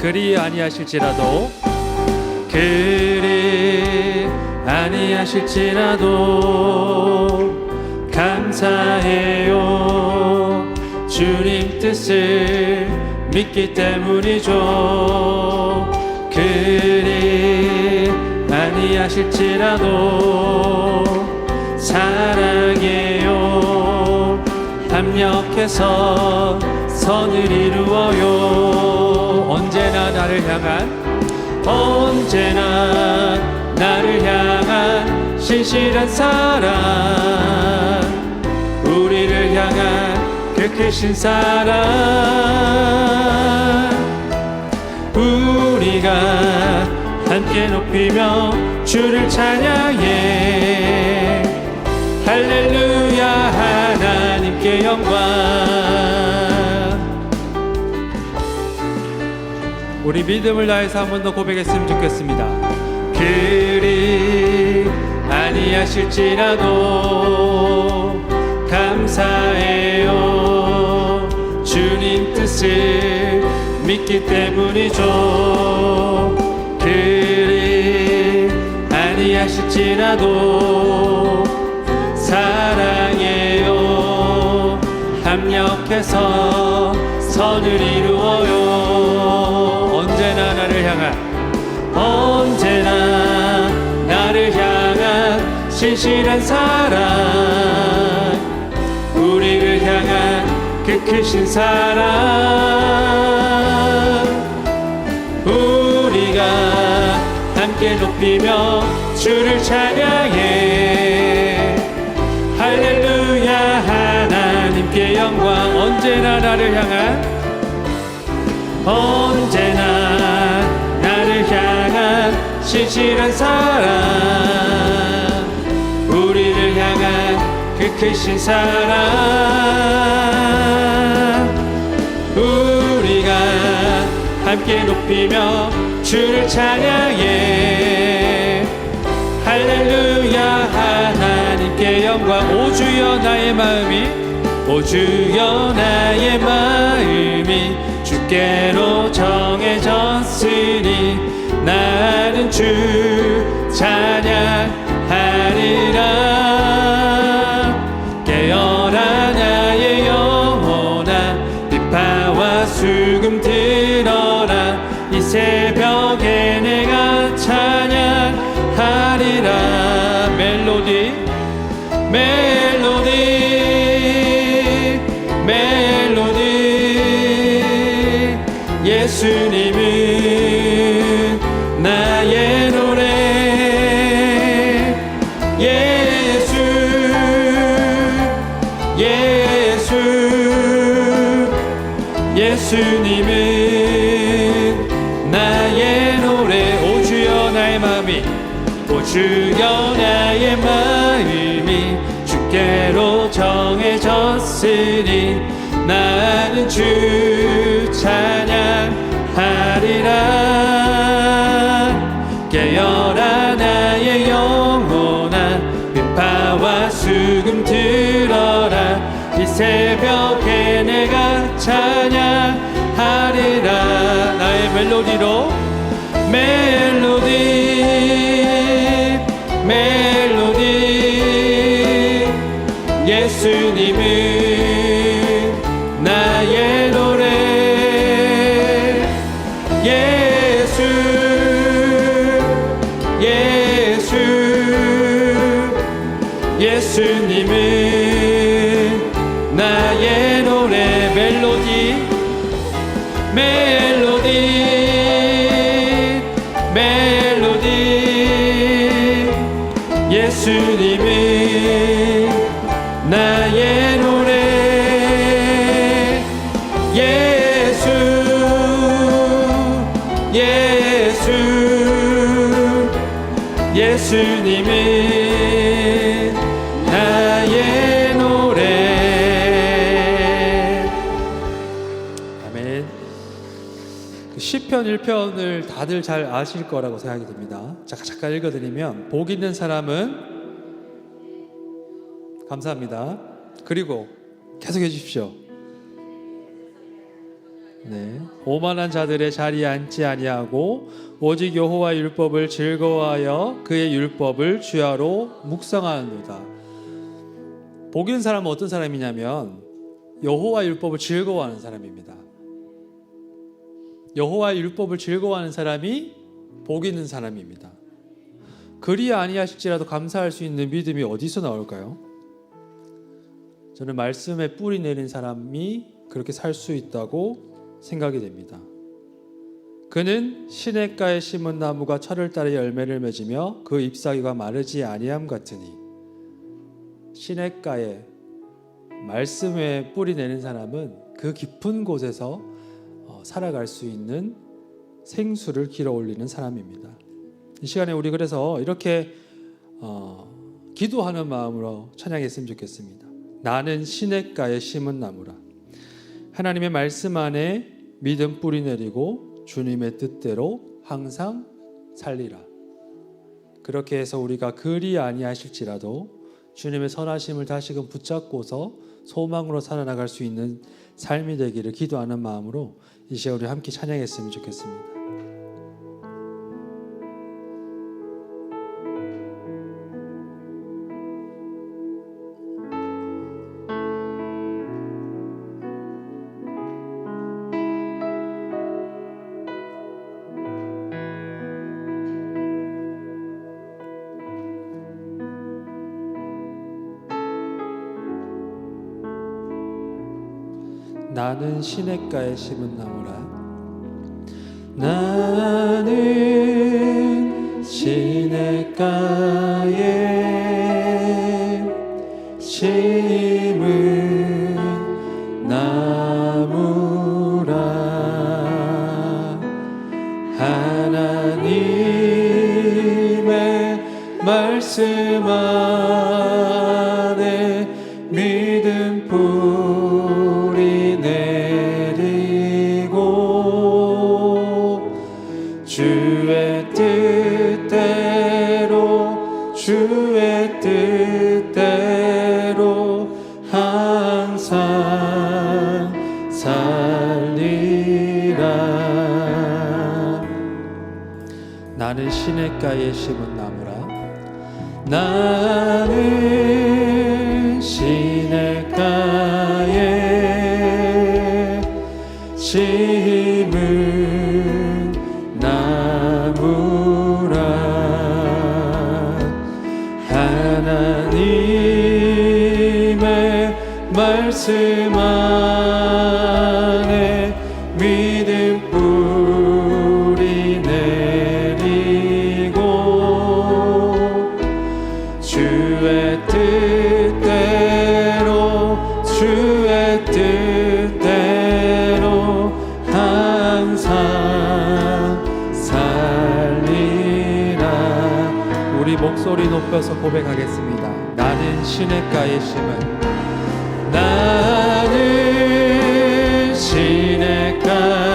그리 아니하실지라도 그리 아니하실지라도 감사해요. 주님 뜻을 믿기 때문이죠. 그리 아니하실지라도 사랑해요. 합력해서 선을 이루어요. 언제 나 나를 향한 언제나 나를 향한 신실한 사랑. 우리를 향한 그 크신 사랑. 우리가 함께 높이며 주를 찬양해 우리 믿음을 다해서 한 번 더 고백했으면 좋겠습니다. 그리 아니하실지라도 감사해요. 주님 뜻을 믿기 때문이죠. 그리 아니하실지라도 사랑해요. 합력해서 선을 이루어요 언제나 나를 향한 언제나 나를 향한 신실한 사랑. 우리를 향한 그 크신 사랑. 우리가 함께 높이며 주를 찬양해. 할렐루야 하나님께 영광. 언제나 나를 향한 언 신실한 사랑 우리를 향한 그 크신 사랑 우리가 함께 높이며 주를 찬양해. 할렐루야 하나님께 영광 오 주여 나의 마음이 오 주여 나의 마음이 주께로 정해졌으니 나는 주 찬양하리라. 깨어라 나의 영혼아 비파와 수금 들어라. 이 새벽에 내가 찬양하리라. 멜로디 멜로디 멜로디. 예수님 오 주여 나의 마음이 주께로 정해졌으니 나는 주 찬양하리라. 깨어라 나의 영혼아 빛파와 수금 들어라. 이 새벽에 내가 찬양하리라. 나의 멜로디로 예수님은 나의 노래 예수 예수 예수님은 나의 노래. 아멘. 그 시편 1편을 다들 잘 아실 거라고 생각이 듭니다. 자, 잠깐 읽어드리면 복 있는 사람은 감사합니다 그리고 계속해 주십시오 네. 오만한 자들의 자리에 앉지 아니하고 오직 여호와 율법을 즐거워하여 그의 율법을 주야로 묵상하는도다. 복 있는 사람은 어떤 사람이냐면 여호와 율법을 즐거워하는 사람입니다. 여호와 율법을 즐거워하는 사람이 복 있는 사람입니다. 그리 아니하실지라도 감사할 수 있는 믿음이 어디서 나올까요? 저는 말씀에 뿌리 내린 사람이 그렇게 살 수 있다고 생각이 됩니다. 그는 시냇가에 심은 나무가 철을 따라 열매를 맺으며 그 잎사귀가 마르지 아니함 같으니 시냇가에 말씀에 뿌리 내는 사람은 그 깊은 곳에서 어, 살아갈 수 있는 생수를 길어 올리는 사람입니다. 이 시간에 우리 그래서 이렇게 어, 기도하는 마음으로 찬양했으면 좋겠습니다. 나는 시냇가에 심은 나무라. 하나님의 말씀 안에 믿음 뿌리 내리고 주님의 뜻대로 항상 살리라. 그렇게 해서 우리가 그리 아니하실지라도 주님의 선하심을 다시금 붙잡고서 소망으로 살아나갈 수 있는 삶이 되기를 기도하는 마음으로 이 시간 우리 함께 찬양했으면 좋겠습니다. 나는 시냇가에 심은 나무라. 나는 시냇가에 심은 나무라. 하나님의 말씀 안에 믿음 살리라. 나는 시냇가에 심은 나무라. 나는 시냇가에 심은 말씀 안에 믿음 뿌리 내리고 주의 뜻대로 주의 뜻대로 항상 살리라. 우리 목소리 높여서 고백하겠습니다. 나는 시냇가에 심은 나 시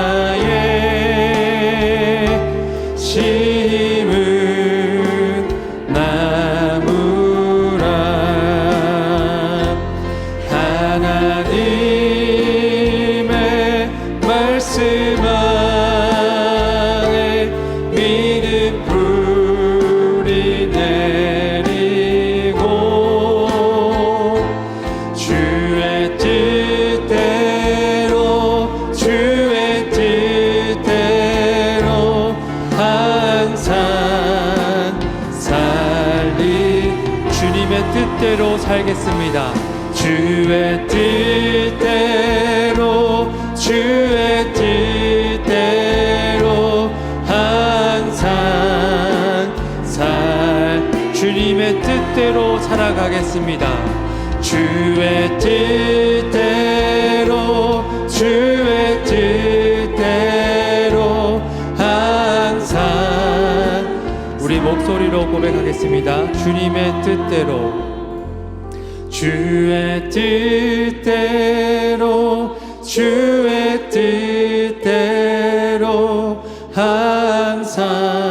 살겠습니다. 주의 뜻대로 주의 뜻대로 항상 살 주님의 뜻대로 살아가겠습니다. 주의 뜻대로 주의 뜻대로 항상 우리 목소리로 고백하겠습니다. 주님의 뜻대로 주의 뜻대로 주의 뜻대로 항상